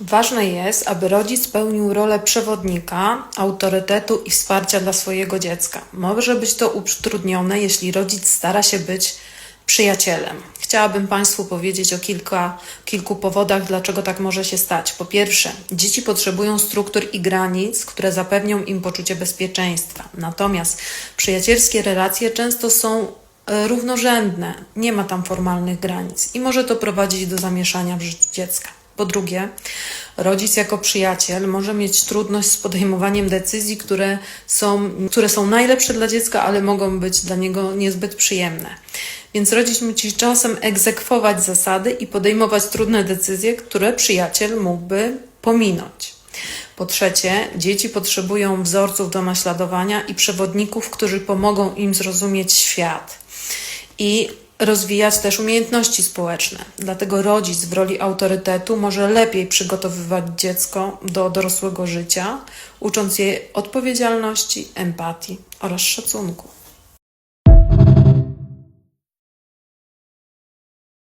Ważne jest, aby rodzic pełnił rolę przewodnika, autorytetu i wsparcia dla swojego dziecka. Może być to utrudnione, jeśli rodzic stara się być przyjacielem. Chciałabym Państwu powiedzieć o kilka, kilku powodach, dlaczego tak może się stać. Po pierwsze, dzieci potrzebują struktur i granic, które zapewnią im poczucie bezpieczeństwa. Natomiast przyjacielskie relacje często są e, równorzędne, nie ma tam formalnych granic i może to prowadzić do zamieszania w życiu dziecka. Po drugie, rodzic jako przyjaciel może mieć trudność z podejmowaniem decyzji, które są, które są najlepsze dla dziecka, ale mogą być dla niego niezbyt przyjemne. Więc rodzic musi czasem egzekwować zasady i podejmować trudne decyzje, które przyjaciel mógłby pominąć. Po trzecie, dzieci potrzebują wzorców do naśladowania i przewodników, którzy pomogą im zrozumieć świat i rozwijać też umiejętności społeczne. Dlatego rodzic w roli autorytetu może lepiej przygotowywać dziecko do dorosłego życia, ucząc je odpowiedzialności, empatii oraz szacunku.